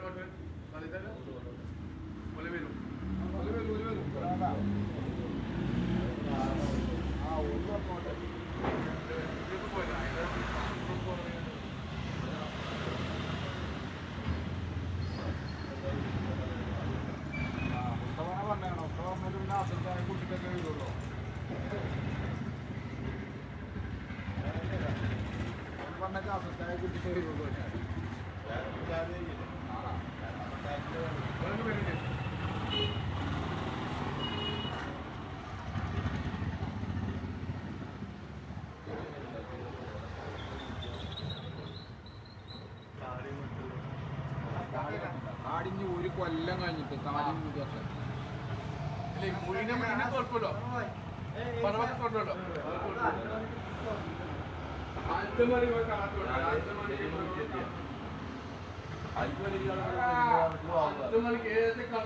రెండు వందలు వాళ్ళిద్దరు ఒలివేలు ఒలివేలు ఒలివేలు കുട്ടിക്കൊക്കെ പറഞ്ഞ കാസത്തായ കുട്ടിക്കൊക്കെ കാടിഞ്ഞ് ഒരു കൊല്ലം കഴിഞ്ഞിട്ട് കാടിഞ്ഞ് മുടിയൊക്കെ മുഴിനെ മുഴിനെ ഏതൊക്കെ